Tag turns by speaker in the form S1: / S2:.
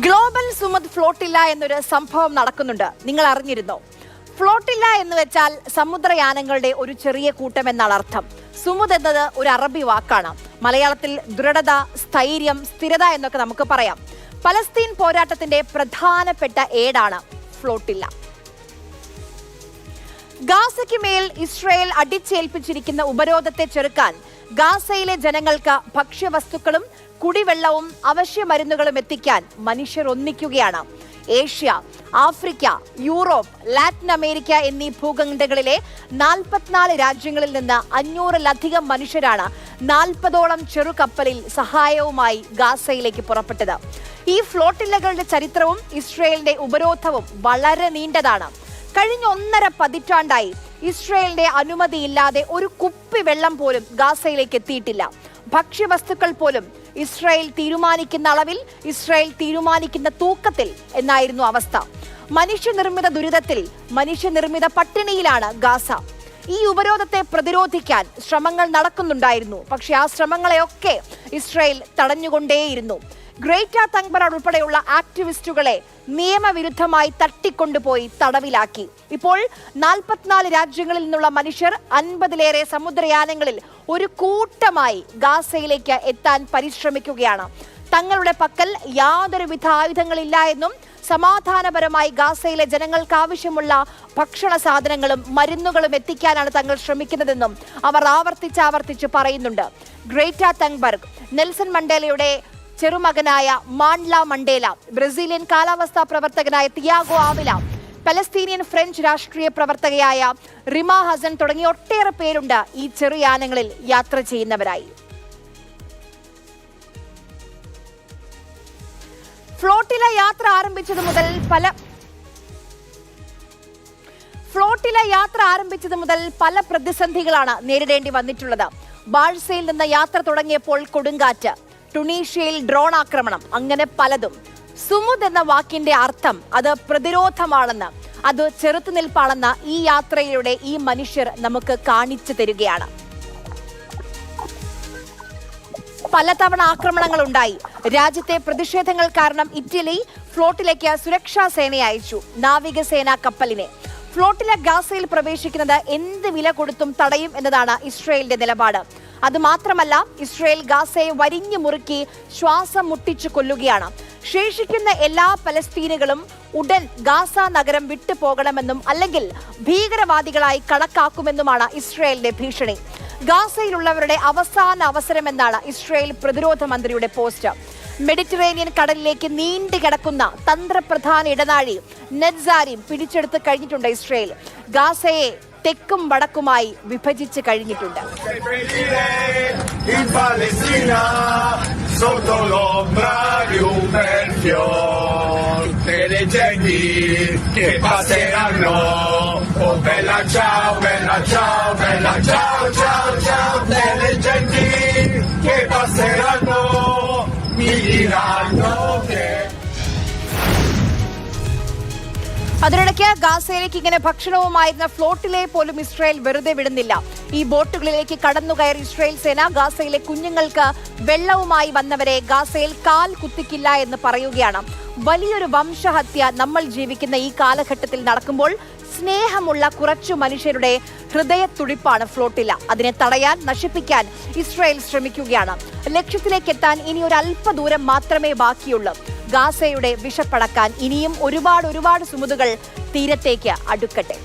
S1: Global സുമത് flotilla എന്നൊരു സംഭവം നടക്കുന്നുണ്ട്. നിങ്ങൾ അറിഞ്ഞിരുന്നോ? ഫ്ലോട്ടില്ല എന്ന് വെച്ചാൽ സമുദ്രയാനങ്ങളുടെ ഒരു ചെറിയ കൂട്ടം എന്നാണ് അർത്ഥം. സുമുദ് എന്നത് ഒരു അറബി വാക്കാണ്. മലയാളത്തിൽ ദൃഢത സ്ഥൈര്യം സ്ഥിരത എന്നൊക്കെ നമുക്ക് പറയാം. പലസ്തീൻ പോരാട്ടത്തിന്റെ പ്രധാനപ്പെട്ട ഏടാണ് ഫ്ലോട്ടില്ല. ഗാസയ്ക്ക് മേൽ ഇസ്രയേൽ അടിച്ചേൽപ്പിച്ചിരിക്കുന്ന ഉപരോധത്തെ ചെറുക്കാൻ ഗാസയിലെ ജനങ്ങൾക്ക് ഭക്ഷ്യവസ്തുക്കളും കുടിവെള്ളവും അവശ്യ മരുന്നുകളും എത്തിക്കാൻ മനുഷ്യർ ഒന്നിക്കുകയാണ്. Asia Africa Europe Latin America എന്നീ ഭൂഖണ്ഡങ്ങളിലെ നാൽപ്പത്തിനാല് രാജ്യങ്ങളിൽ നിന്ന് അഞ്ഞൂറിലധികം മനുഷ്യരാണ് നാൽപ്പതോളം ചെറുകപ്പലിൽ സഹായവുമായി ഗാസയിലേക്ക് പുറപ്പെട്ടത്. ഈ ഫ്ലോട്ടില്ലകളുടെ ചരിത്രവും ഇസ്രയേലിന്റെ ഉപരോധവും വളരെ നീണ്ടതാണ്. കഴിഞ്ഞ ഒന്നര പതിറ്റാണ്ടായി ഇസ്രയേലിന്റെ അനുമതിയില്ലാതെ ഒരു കുപ്പി വെള്ളം പോലും ഗാസയിലേക്ക് എത്തിയിട്ടില്ല. ഭക്ഷ്യവസ്തുക്കൾ പോലും ഇസ്രായേൽ തീരുമാനിക്കുന്ന അളവിൽ ഇസ്രായേൽ തീരുമാനിക്കുന്ന തൂക്കത്തിൽ എന്നായിരുന്നു അവസ്ഥ. മനുഷ്യനിർമ്മിത ദുരിതത്തിൽ മനുഷ്യനിർമ്മിത പട്ടിണിയിലാണ് ഗാസ. ഈ ഉപരോധത്തെ പ്രതിരോധിക്കാൻ ശ്രമങ്ങൾ നടക്കുന്നുണ്ടായിരുന്നു. പക്ഷേ ആ ശ്രമങ്ങളെയൊക്കെ ഇസ്രായേൽ തടഞ്ഞുകൊണ്ടേയിരുന്നു. ഗ്രേറ്റ തങ്ബറ ഉൾപ്പെടെയുള്ള ആക്ടിവിസ്റ്റുകളെ നിയമവിരുദ്ധമായി തട്ടിക്കൊണ്ടുപോയി തടവിലാക്കി. ഇപ്പോൾ നാൽപ്പത്തിനാല് രാജ്യങ്ങളിൽ നിന്നുള്ള മനുഷ്യർ അൻപതിലേറെ സമുദ്രയാനങ്ങളിൽ ഒരു കൂട്ടമായി ഗാസയിലേക്ക് എത്താൻ പരിശ്രമിക്കുകയാണ്. തങ്ങളുടെ പക്കൽ യാതൊരുവിധ ആയുധങ്ങളില്ല എന്നും സമാധാനപരമായി ഗാസയിലെ ജനങ്ങൾക്ക് ആവശ്യമുള്ള ഭക്ഷണ സാധനങ്ങളും മരുന്നുകളും എത്തിക്കാനാണ് തങ്ങൾ ശ്രമിക്കുന്നതെന്നും അവർ ആവർത്തിച്ചാവർത്തിച്ച് പറയുന്നുണ്ട്. ഗ്രേറ്റ തങ്ബർഗ് നെൽസൺ മണ്ടേലയുടെ ചെറുമകനായ മാൻല മണ്ടേല ബ്രസീലിയൻ കാലാവസ്ഥാ പ്രവർത്തകനായ തിയാഗോ ആവില പലസ്തീനിയൻ ഫ്രഞ്ച് രാഷ്ട്രീയ പ്രവർത്തകയായ റിമ ഹസൻ തുടങ്ങിയ ഒട്ടേറെ പേരുണ്ട് ഈ ചെറുയാനങ്ങളിൽ യാത്ര ചെയ്യുന്നവരായി. ഫ്ലോട്ടില യാത്ര ആരംഭിച്ചത് മുതൽ പല ഫ്ലോട്ടില യാത്ര ആരംഭിച്ചത് മുതൽ പല പ്രതിസന്ധികളാണ് നേരിടേണ്ടി വന്നിട്ടുള്ളത്. ബാഴ്സയിൽ നിന്ന് യാത്ര തുടങ്ങിയപ്പോൾ കൊടുങ്കാറ്റ്. ടുണീഷ്യയിൽ ഡ്രോൺ ആക്രമണം. അങ്ങനെ പലതും. സുമുദ് എന്ന വാക്കിന്റെ അർത്ഥം അത് പ്രതിരോധമാണെന്ന് അത് ചെറുത്തുനിൽപ്പാണെന്ന് ഈ യാത്രയിലൂടെ ഈ മനുഷ്യർ നമുക്ക് കാണിച്ചു തരികയാണ്. പലതവണ ആക്രമണങ്ങൾ ഉണ്ടായി. രാജ്യത്തെ പ്രതിഷേധങ്ങൾ കാരണം ഇറ്റലി ഫ്ലോട്ടിലേക്ക് സുരക്ഷാ സേനയെ അയച്ചു നാവികസേന കപ്പലിനെ. ഫ്ലോട്ടിലെ ഗാസയിൽ പ്രവേശിക്കുന്നത് എന്ത് വില കൊടുത്തും തടയും എന്നതാണ് ഇസ്രയേലിന്റെ നിലപാട്. അത് മാത്രമല്ല ഇസ്രയേൽ ഗാസയെ വരിഞ്ഞു മുറുക്കി ശ്വാസം മുട്ടിച്ചു കൊല്ലുകയാണ്. ശേഷിക്കുന്ന എല്ലാ പലസ്തീനുകളും ഉടൻ ഗാസ നഗരം വിട്ടു പോകണമെന്നും അല്ലെങ്കിൽ ഭീകരവാദികളായി കണക്കാക്കുമെന്നുമാണ് ഇസ്രയേലിന്റെ ഭീഷണി. ഗാസയിലുള്ളവരുടെ അവസാന അവസരമെന്നാണ് ഇസ്രയേൽ പ്രതിരോധ മന്ത്രിയുടെ പോസ്റ്റ്. മെഡിറ്ററേനിയൻ കടലിലേക്ക് നീണ്ടു കിടക്കുന്ന തന്ത്രപ്രധാന ഇടനാഴി നെറ്റ്സാരിയും പിടിച്ചെടുത്ത് കഴിഞ്ഞിട്ടുണ്ട് ഇസ്രയേൽ ഗാസയെ തെക്കും വടക്കുമായി വിഭജിച്ച് കഴിഞ്ഞിട്ടുണ്ട്
S2: che passeranno.
S1: അതിനിടയ്ക്ക് ഗാസയിലേക്ക് ഇങ്ങനെ ഭക്ഷണവുമായിരുന്ന ഫ്ലോട്ടിലെ പോലും ഇസ്രായേൽ വെറുതെ വിടുന്നില്ല. ഈ ബോട്ടുകളിലേക്ക് കടന്നുകയറി ഇസ്രായേൽ സേന ഗാസയിലെ കുഞ്ഞുങ്ങൾക്ക് വെള്ളവുമായി വന്നവരെ ഗാസയിൽ കാൽ കുത്തിക്കില്ല എന്ന് പറയുകയാണ്. വലിയൊരു വംശഹത്യ നമ്മൾ ജീവിക്കുന്ന ഈ കാലഘട്ടത്തിൽ നടക്കുമ്പോൾ സ്നേഹമുള്ള കുറച്ചു മനുഷ്യരുടെ ഹൃദയത്തുടിപ്പാണ് ഫ്ലോട്ടില്ല അതിനെ തടയാൻ നശിപ്പിക്കാൻ ഇസ്രായേൽ ശ്രമിക്കുകയാണ്. ലക്ഷ്യത്തിലേക്ക് എത്താൻ ഇനി ഒരു അല്പദൂരം മാത്രമേ ബാക്കിയുള്ളൂ. ഗാസയുടെ വിഷപ്പടക്കാൻ ഇനിയും ഒരുപാട് ഒരുപാട് സുമുതുകൾ തീരത്തേക്ക് അടുക്കട്ടെ.